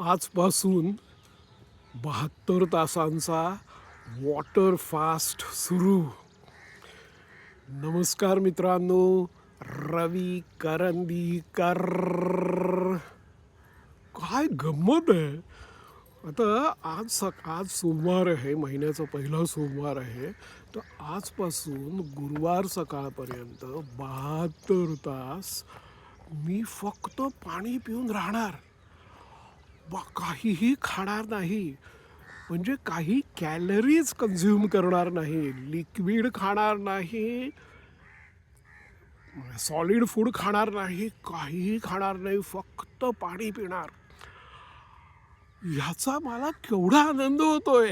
आजपासून बहात्तर तासांचा वॉटर फास्ट सुरू. नमस्कार मित्रांनो रवी करंदीकर. काय गंमत आहे? आता आज सक आज सोमवार आहे महिन्याचा पहिला सोमवार आहे. तर आजपासून गुरुवार सकाळपर्यंत बहात्तर तास मी फक्त पाणी पिऊन राहणार. बा काहीही खाणार नाही. म्हणजे काही कॅलरीज कन्झ्युम करणार नाही. लिक्विड खाणार नाही. सॉलिड फूड खाणार नाही. काहीही खाणार नाही. फक्त पाणी पिणार. ह्याचा मला केवढा आनंद होतोय.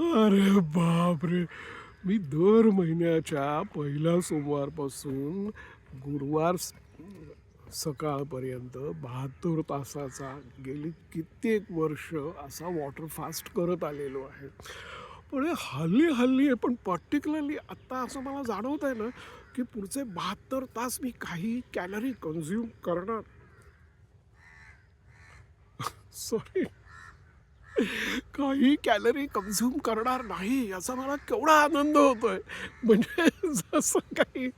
अरे बापरे. मी दर महिन्याच्या पहिल्या सोमवारपासून गुरुवार सकाळपर्यंत बहात्तर तासाचा गेली कित्येक वर्ष असा वॉटर फास्ट करत आलेलो आहे. पण हल्ली हल्ली आहे पण पर्टिक्युलरली आत्ता असं मला जाणवत आहे ना की पुढचे बहात्तर तास मी काही कॅलरी कन्झ्युम करणार. सॉरी काही कॅलरी कन्झ्युम करणार नाही याचा मला केवढा आनंद होतोय. म्हणजे जसं काही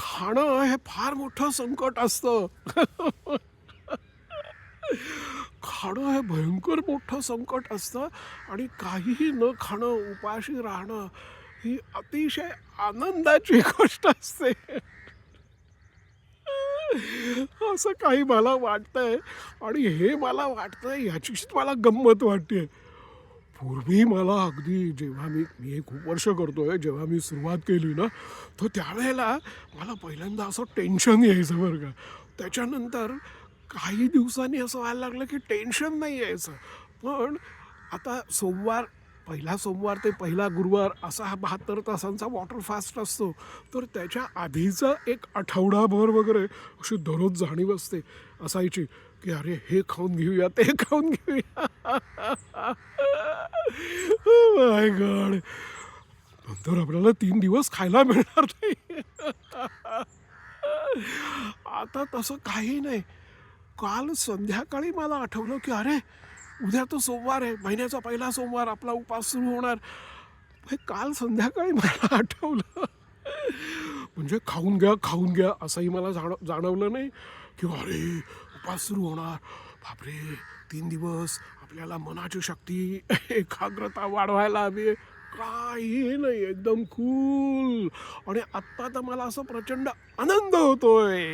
खाणं हे फार मोठं संकट असतं. खाणं हे भयंकर मोठं संकट असतं आणि काहीही न खाणं उपाशी राहणं ही अतिशय आनंदाची गोष्ट असते. असं काही मला वाटतंय आणि हे मला वाटतंय ह्याचीच मला गंमत वाटते पूर्वी मला अगदी जेव्हा मी मी हे खूप वर्ष करतोय जेव्हा मी सुरुवात केली ना तर त्यावेळेला मला पहिल्यांदा असं टेन्शन यायचं बरं का. त्याच्यानंतर काही दिवसांनी असं व्हायला लागलं की टेन्शन नाही यायचं. पण आता सोमवार पहिला सोमवार ते पहिला गुरुवार असा हा बहात्तर तासांचा वॉटर फास्ट असतो. तर त्याच्या आधीचा एक आठवडाभर वगैरे अशी दररोज जाणीव असते असायची की अरे हे खाऊन घेऊया ते खाऊन घेऊया. Oh माय गॉड नंतर आपल्याला तीन दिवस खायला मिळणार नाही. आता तसं काही नाही. काल संध्याकाळी मला आठवलं की अरे उद्या तो सोमवार आहे. महिन्याचा पहिला सोमवार आपला उपास सुरू होणार. हे काल संध्याकाळी मला आठवलं. म्हणजे खाऊन घ्या खाऊन घ्या असंही मला जाण जाणवलं नाही. की अरे उपास सुरू होणार. बापरे तीन दिवस आपल्याला मनाची शक्ती एकाग्रता वाढवायला हवी काही नाही एकदम कूल आणि आत्ता तर मला असं प्रचंड आनंद होतोय.